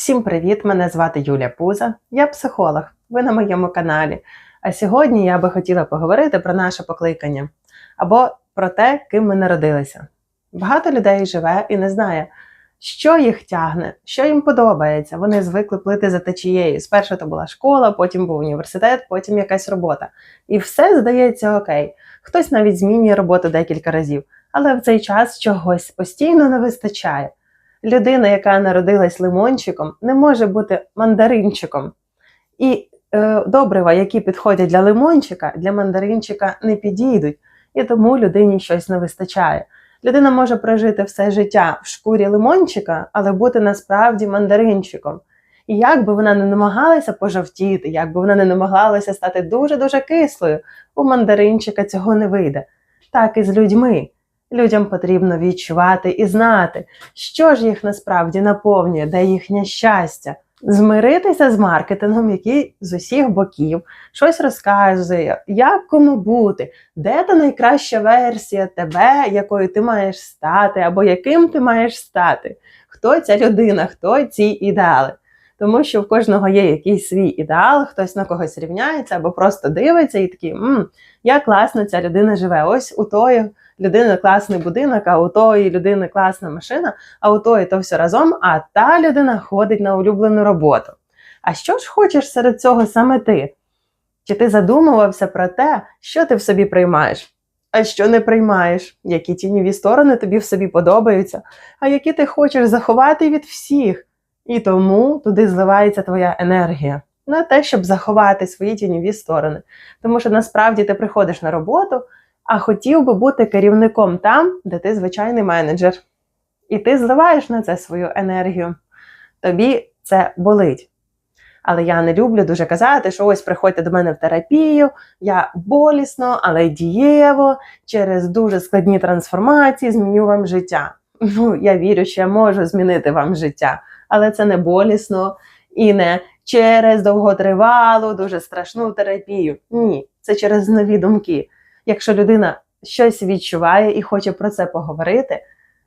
Всім привіт! Мене звати Юля Пуза, я психолог. Ви на моєму каналі. А сьогодні я би хотіла поговорити про наше покликання або про те, ким ми народилися. Багато людей живе і не знає, що їх тягне, що їм подобається. Вони звикли плити за течією. Спершу це була школа, потім був університет, потім якась робота. І все здається окей. Хтось навіть змінює роботу декілька разів, але в цей час чогось постійно не вистачає. Людина, яка народилась лимончиком, не може бути мандаринчиком. І е, добрива, які підходять для лимончика, для мандаринчика не підійдуть, і тому людині щось не вистачає. Людина може прожити все життя в шкурі лимончика, але бути насправді мандаринчиком. І як би вона не намагалася пожовтіти, як би вона не намагалася стати дуже-дуже кислою, у мандаринчика цього не вийде. Так і з людьми. Людям потрібно відчувати і знати, що ж їх насправді наповнює, де їхнє щастя. Змиритися з маркетингом, який з усіх боків щось розказує, як кому бути, де та найкраща версія тебе, якою ти маєш стати, або яким ти маєш стати, хто ця людина, хто ці ідеали. Тому що в кожного є якийсь свій ідеал, хтось на когось рівняється або просто дивиться і такий, мм, як класно ця людина живе. Ось у тої людини класний будинок, а у тої людини класна машина, а у тої то все разом, а та людина ходить на улюблену роботу. А що ж хочеш серед цього саме ти? Чи ти задумувався про те, що ти в собі приймаєш? А що не приймаєш, які тіньові сторони тобі в собі подобаються, а які ти хочеш заховати від всіх? І тому туди зливається твоя енергія на те, щоб заховати свої тіньові сторони. Тому що насправді ти приходиш на роботу, а хотів би бути керівником там, де ти звичайний менеджер. І ти зливаєш на це свою енергію. Тобі це болить. Але я не люблю дуже казати, що ось приходьте до мене в терапію, я болісно, але дієво, через дуже складні трансформації зміню вам життя. Ну, я вірю, що я можу змінити вам життя, але це не болісно і не через довготривалу, дуже страшну терапію. Ні, це через нові думки. Якщо людина щось відчуває і хоче про це поговорити,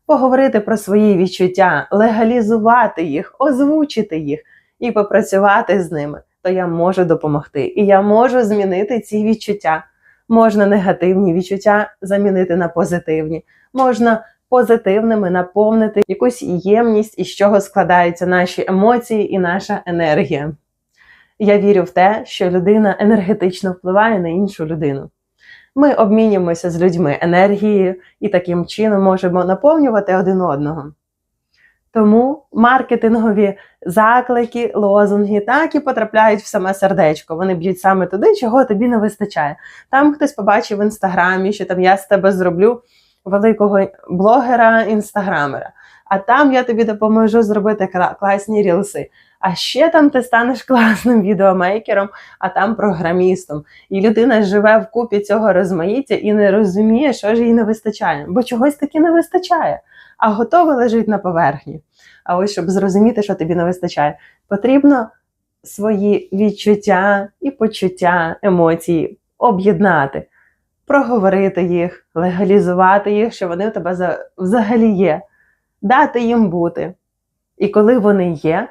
поговорити про свої відчуття, легалізувати їх, озвучити їх і попрацювати з ними, то я можу допомогти. І я можу змінити ці відчуття. Можна негативні відчуття замінити на позитивні, можна позитивними наповнити якусь ємність, із чого складаються наші емоції і наша енергія. Я вірю в те, що людина енергетично впливає на іншу людину. Ми обмінюємося з людьми енергією і таким чином можемо наповнювати один одного. Тому маркетингові заклики, лозунги так і потрапляють в саме сердечко. Вони б'ють саме туди, чого тобі не вистачає. Там хтось побачив в інстаграмі, що там я з тебе зроблю великого блогера-інстаграмера. А там я тобі допоможу зробити класні рілси. А ще там ти станеш класним відеомейкером, а там програмістом. І людина живе в купі цього розмаїття і не розуміє, що ж їй не вистачає, бо чогось таки не вистачає, а готове лежить на поверхні. А ось щоб зрозуміти, що тобі не вистачає, потрібно свої відчуття і почуття, емоції об'єднати, проговорити їх, легалізувати їх, що вони у тебе взагалі є, дати їм бути. І коли вони є,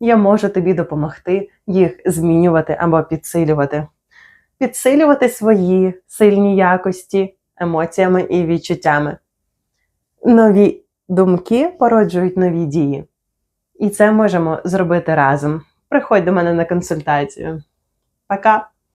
я можу тобі допомогти їх змінювати або підсилювати. Підсилювати свої сильні якості емоціями і відчуттями. Нові думки породжують нові дії. І це можемо зробити разом. Приходь до мене на консультацію. Пока!